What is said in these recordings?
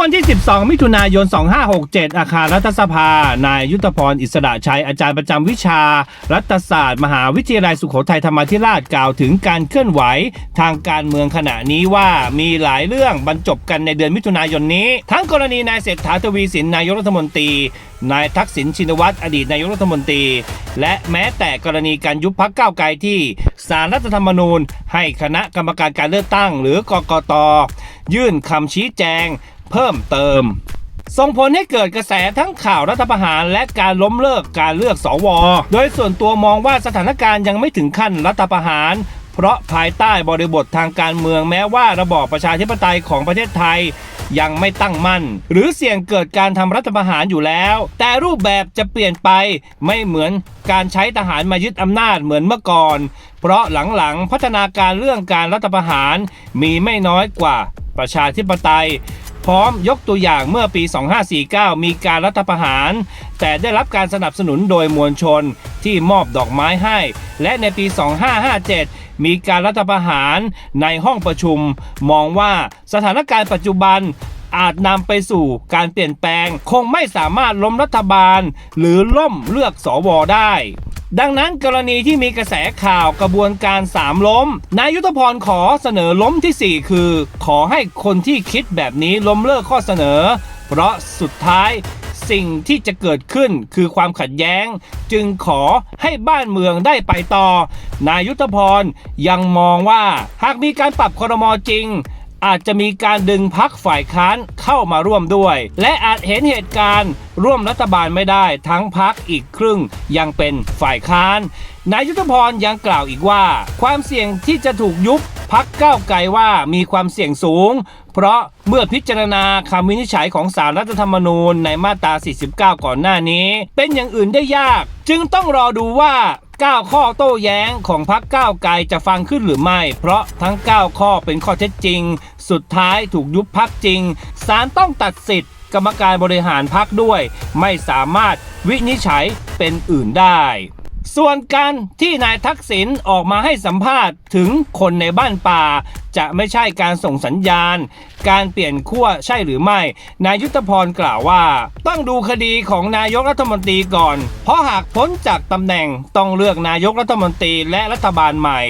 อวันที่ 12 มิถุนายน 2567 อาคารรัฐสภา นายยุทธพร อิสระชัย อาจารย์ประจำวิชา รัฐศาสตร์ มหาวิทยาลัยสุโขทัยธรรมาธิราชกล่าวถึงการเคลื่อนไหว ทางการเมืองขณะนี้ว่ามีหลายเรื่องบรรจบกันในเดือนมิถุนายนนี้ ทั้งกรณีนายเศรษฐาทวีสินนายกรัฐมนตรี นายทักษิณชินวัตรอดีตนายกรัฐมนตรี และแม้แต่กรณีการยุบพักก้าวไกลที่สารรัฐธรรมนูญ ให้คณะกรรมการการเลือกตั้ง หรือกกตยื่นคำชี้แจง เพิ่มเติม ส่งผลให้เกิดกระแสทั้งข่าวรัฐประหารและการล้มเลิกการเลือกสว โดยส่วนตัวมองว่าสถานการณ์ยังไม่ถึงขั้นรัฐประหารเพราะภายใต้บริบททางการเมืองแม้ว่าระบอบประชาธิปไตยของประเทศไทย ยังไม่ตั้งมั่น หรือเสี่ยงเกิดการทำรัฐประหารอยู่แล้ว แต่รูปแบบจะเปลี่ยนไปไม่เหมือนการใช้ทหารมายึดอำนาจเหมือนเมื่อก่อน เพราะหลังๆพัฒนาการเรื่องการรัฐประหารมีไม่น้อยกว่าประชาธิปไตย พร้อมยกตัวอย่างเมื่อปี 2549 มีการรัฐประหาร แต่ได้รับการสนับสนุนโดยมวลชนที่มอบดอกไม้ให้ และในปี 2557 มีการรัฐประหารในห้องประชุม มองว่าสถานการณ์ปัจจุบันอาจนำไปสู่การเปลี่ยนแปลง คงไม่สามารถล้มรัฐบาล หรือล่มเลือกสวได้ ดังนั้นกรณีที่มีกระแสข่าวกระบวนการสามล้ม นายยุทธพรขอเสนอล้มทีสี่ 4 คือ ขอให้คนที่คิดแบบนี้ล้มเลิกข้อเสนอ เพราะสุดท้ายสิ่งที่จะเกิดขึ้นคือความขัดแย้ง จึงขอให้บ้านเมืองได้ไปต่อ นายยุทธพรยังมองว่าหากมีการปรับครมจริง อาจจะมีการดึงพักฝ่ายค้านเข้ามาร่วมด้วย และอาจเห็นเหตุการณ์ร่วมรัฐบาลไม่ได้ทั้งพักอีกครึ่งยังเป็นฝ่ายค้านนายยุทธพรยังกล่าวอีกว่า ความเสี่ยงที่จะถูกยุบพักก้าวไกลว่ามีความเสี่ยงสูง เพราะเมื่อพิจารณาคำวินิจฉัยของสารรัฐธรรมนูญในมาตรา 49 ก่อนหน้านี้ เป็นอย่างอื่นได้ยาก จึงต้องรอดูว่า 9 ข้อโต้แย้งของพักก้าวไกลจะฟังขึ้นหรือไม่ เพราะทั้ง 9 ข้อเป็นข้อเท็จจริง สุดท้ายถูกยุบพักจริงศาลต้องตัดสิทธิ์ กรรมการบริหารพักด้วย ไม่สามารถวินิจฉัยเป็นอื่นได้ส่วนการที่นายทักษิณออกมาให้สัมภาษณ์ถึงคนในบ้านป่า จะไม่ใช่การส่งสัญญาณ การเปลี่ยนขั้วใช่หรือไม่ นายยุทธพรกล่าวว่า ต้องดูคดีของนายกรัฐมนตรีก่อน เพราะหากพ้นจากตำแหน่งต้องเลือกนายกรัฐมนตรีและรัฐบาลใหม่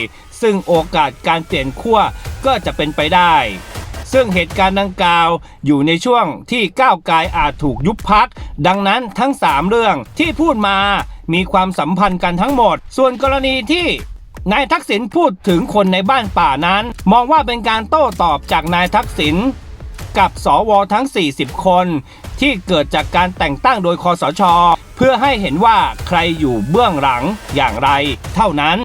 ซึ่งโอกาสการเปลี่ยนขั้วก็จะเป็นไปได้ซึ่งเหตุการณ์ดังกล่าวอยู่ในช่วงที่ก้าวไกลอาจถูกยุบพัก ดังนั้นทั้ง 3 เรื่องที่พูดมามีความสัมพันธ์กันทั้งหมด ส่วนกรณีที่ นายทักษิณพูดถึงคนในบ้านป่านั้น มองว่าเป็นการโต้ตอบจากนายทักษิณกับสวทั้ง 40 คน ที่เกิดจากการแต่งตั้งโดยคอสช เพื่อให้เห็นว่าใครอยู่เบื้องหลังอย่างไร เท่านั้น